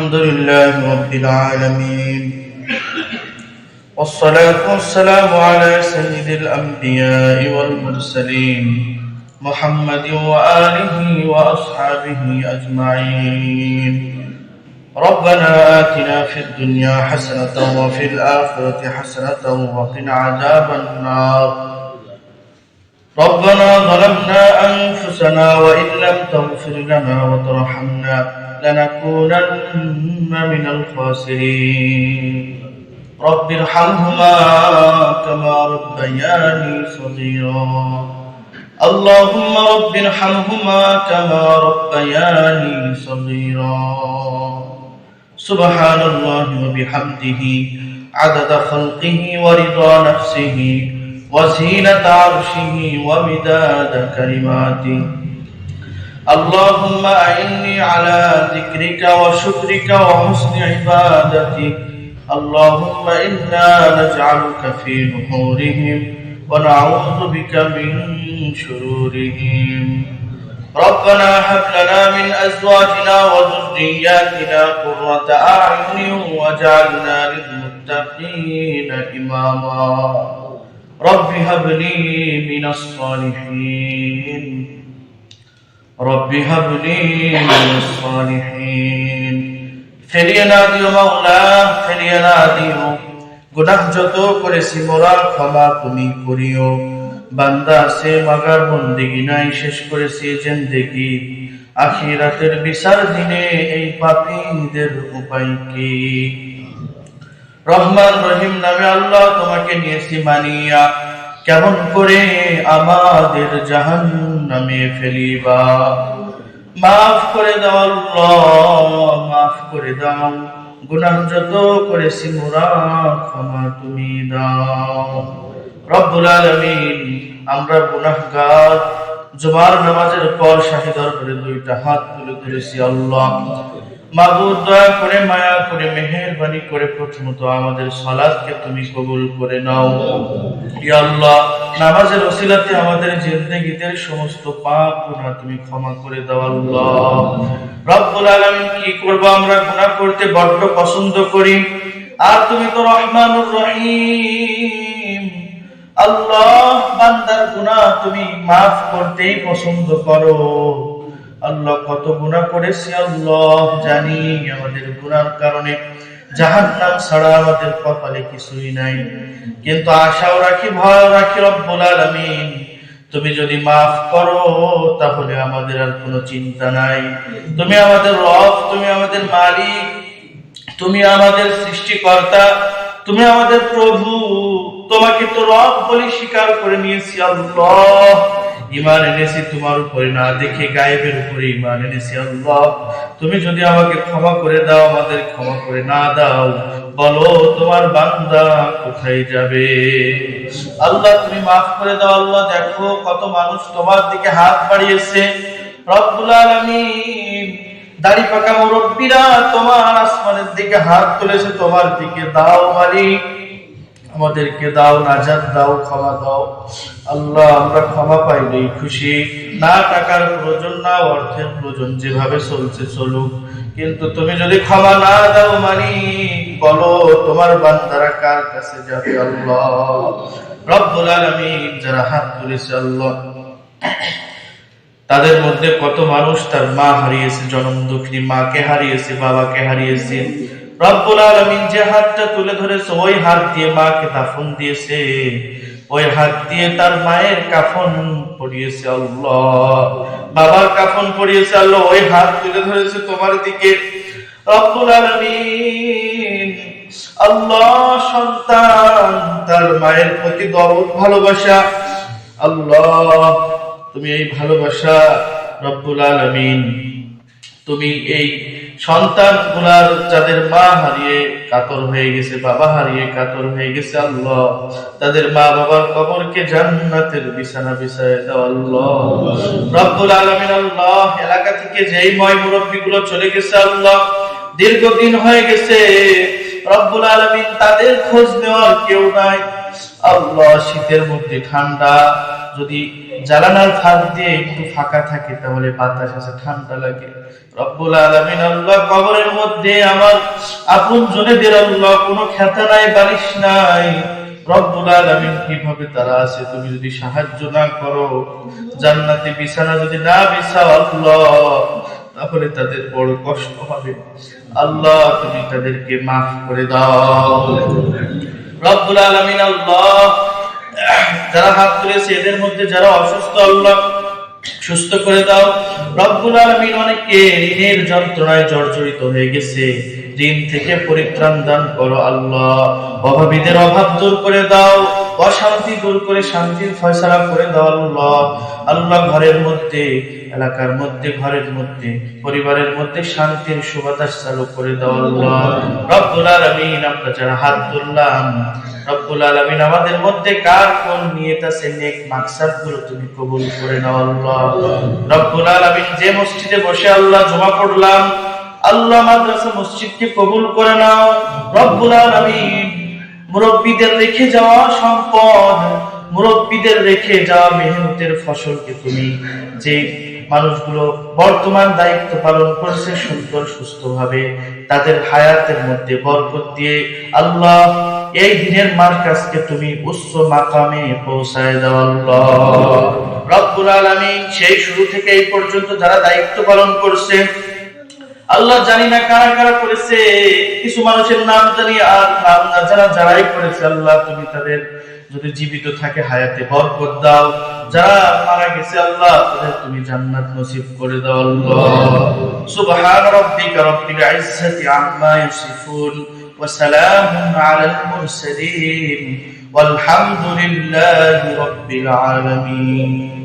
الحمد لله رب العالمين. والصلاة والسلام على سيد الأنبياء والمرسلين محمد وآله وأصحابه أجمعين. ربنا آتنا في الدنيا حسنة وفي الآخرة حسنة وقنا عذاب النار. ربنا ظلمنا أنفسنا وإن لم تغفر لنا وترحمنا لنكونن من الخاسرين. رب ارحمهما كما ربياني صغيرا. اللهم رب ارحمهما كما ربياني صغيرا. سبحان الله وبحمده عدد خلقه ورضا نفسه وزينة عرشه ومداد كلماته. اللهم أعني على ذكرك وشكرك وحسن عبادتك. اللهم إنا نجعلك في نحورهم ونعوذ بك من شرورهم. ربنا هب لنا من أزواجنا وذرياتنا قرة أعين واجعلنا للمتقين إماما. رب هب لي من الصالحين. رب هب لي من الصالحين ফিরিয়ে না দিও মাওলা ফিরিয়ে না দিও গুনাহ যত করেছি মোরা ক্ষমা তুমি করিও বান্দা সে মাগার বন্দিগি নাই শেষ করেছি জিন্দেগি আখিরাতের বিচার দিনে এই পাপীদের উপায় কি রহমান রহিম নামে আল্লাহ তোমাকে নিয়েছি মানিয়া কেমন করে আমাদের জাহান নামে ফেলিবা? মাফ করে দাও মাফ করে দাও। গুনাহ যত করেছি মোরা ক্ষমা তুমি দাও। রব্বুল আলামিন, আমরা গুনাহগার। জুমার নামাজের পর শাহী করে দুইটা হাত তুলে ধরেছি আল্লাহ। মাবুদ দয়া করে, মায়া করে, মেহেরবানি করে প্রথমত আমাদের সালাতকে তুমি কবুল করে নাও। ইয়া নামাজের ওসিলাতে আমাদের জিন্দেগীতে সমস্ত পাপ গুনাহ তুমি ক্ষমা করে দাও আল্লাহ। রব্বুল আলামিন, কি করব আমরা? গুনাহ করতে বড্ড পছন্দ করি। আর তুমি তো রহমানুর রহিম। আল্লাহ, বান্দার গুনাহ তুমি মাফ করতেই পছন্দ করো। আল্লাহ কত গুনাহ করেছি? আল্লাহ জানি আমাদের গুনার কারণে জাহান্নাম ছাড়া আমাদের কপালে কিছুই নাই। কিন্তু আশাও রাখি ভয় রাখি রব্বুল আলামিন। তুমি যদি মাফ করো, তাহলে আমাদের আর কোনো চিন্তা নাই। তুমি আমাদের রব, তুমি আমাদের মালিক, তুমি আমাদের সৃষ্টিকর্তা, তুমি আমাদের প্রভু। তোমাকে তো রব বলে স্বীকার করে নিয়েছি, আল্লাহ। ইমান এনেছি তোমার উপরে না দেখে গায়েবের উপরে ইমান এনেছি। আল্লাহ, তুমি যদি আমাকে ক্ষমা করে দাও, আমাদের ক্ষমা করে না দাও, বলো তোমার বান্দা কোথায় যাবে? আল্লাহ, তুমি মাফ করে দাও, আল্লাহ, দেখো কত মানুষ তোমার দিকে হাত বাড়িয়েছে। রব্বুল আলামিন, দাড়ি পাকা মুরব্বীরা তোমার আসমানের দিকে হাত তুলেছে, তোমার দিকে দাও মালিক। আমাদেরকে দাও নাজাত দাও ক্ষমা দাও। আল্লাহ, আমরা ক্ষমা পাইলেই খুশি। না টাকার প্রয়োজন, না অর্থের প্রয়োজন, যেভাবে চলছে চলুক। কিন্তু তুমি যদি ক্ষমা না দাও মানি, বলো তোমার বান্দারা কার কাছে যাবে আল্লাহ? রব্বুল আলামিন যারা হাত তুলেছে আল্লাহ, তাদের মধ্যে কত মানুষ তার মা হারিয়েছে, জনম দুঃখিনী মাকে হারিয়েছে, বাবাকে হারিয়েছে। রব্বুল আলামিন যে হাতটা তুলে ধরেছে, ওই হাত দিয়ে মাকে দাফন দিয়েছে। ওই হাত দিয়ে তার মায়ের কাফন পড়িয়েছে আল্লাহ। বাবার কাফন পড়িয়েছে আল্লাহ, ওই হাত তুলে ধরেছে তোমার দিকে। রব্বুল আলামিন আল্লাহ সন্তান, তার মায়ের প্রতি দরদ, ভালোবাসা। আল্লাহ, তুমি এই ভালোবাসা রব্বুল আলামিন, তুমি এই সন্তানগুলার যাদের মা হারিয়ে কাতর হয়ে গেছে বাবা হারিয়ে কাতর হয়ে গেছে আল্লাহ তাদের মা বাবার কবরকে জান্নাতের বিছানা বিছায় দাও আল্লাহ। রব্বুল আলামিন আল্লাহ এলাকা থেকে যেই ময় মুরব্বী গুলো চলে গেছে আল্লাহ দীর্ঘদিন হয়ে গেছে। রব্বুল আলামিন তাদের খোঁজ নেওয়ার কেউ নাই। আল্লাহ শীতের মধ্যে ঠান্ডা যদি জ্বালানার ফাঁক দিয়ে একটু ফাঁকা থাকে, তাহলে বাতাস আছে, ঠান্ডা লাগে। রব্বুল আলামিন আল্লাহ কবরের মধ্যে আমার আপন জনেদের আল্লাহ কোনো খেতা নাই, বালিশ নাই। রব্বুল আলামিন কীভাবে তারা আছে, তুমি যদি সাহায্য না করো, জান্নাতে বিছানা যদি না বিছাও আল্লাহ, তাহলে তাদের বড় কষ্ট হবে। আল্লাহ, তুমি তাদেরকে মাফ করে দাও। রব্বুল আলামিন আল্লাহ। যারা হাত তুলেছে, এদের মধ্যে যারা অসুস্থ, আল্লাহ সুস্থ করে দাও। রব্বুল আলামিন অনেকে ঋণের যন্ত্রণায় জর্জরিত হয়ে গেছে। ঋণ থেকে পরিত্রাণ দান করো, আল্লাহ। অভাবীদের অভাব দূর করে দাও। অশান্তি দূর করে শান্তির ফয়সালা করে দাও আল্লাহ। আল্লাহ ঘরের মধ্যে, এলাকার মধ্যে, ঘরের মধ্যে, পরিবারের মধ্যে শান্তির সুবাতাস চালু করে আল্লাহ। রব্বুল আলামিন, আমরা যারা হাত আমাদের মধ্যে কার কোন নেক মাকসাদগুলো তুমি কবুল করে নাও আল্লাহ। রব্বুল আলামিন, যে মসজিদে বসে আল্লাহ জমা পড়লাম আল্লাহ মাদ্রাসা মসজিদকে কবুল করে নাও। রব্বুল আলামিন মুরব্বীদের রেখে যাওয়া সম্পদ। মুরব্বীদের রেখে যাওয়া মেহনতের ফসলকে তুমি? যে মানুষগুলো বর্তমান দায়িত্ব পালন করছে সুন্দর, সুস্থভাবে, তাদের হায়াতের মধ্যে বরকত দিয়ে আল্লাহ এই দিনের মার্কাজকে তুমি উচ্চ মাকামে পৌঁছায় দাও আল্লাহ। রব্বুল আলামিন সেই শুরু থেকে এই পর্যন্ত যারা দায়িত্ব পালন করছে আল্লাহ জানি না কারা কারা করেছে কিছু মানুষের নাম জানি আর নাম না যারা যারাই করেছে আল্লাহ তুমি তাদের যদি জীবিত থাকে হায়াতে বরকত দাও যারা মারা গেছে আল্লাহ তাদের তুমি জান্নাত নসিব করে দাও আল্লাহ সুবহান রাব্বিকা রাব্বিল ইজ্জাতি আম্মা ইয়াসিফুন ওয়া সালামুন আলাল মুরসালিন والحمد لله رب العالمين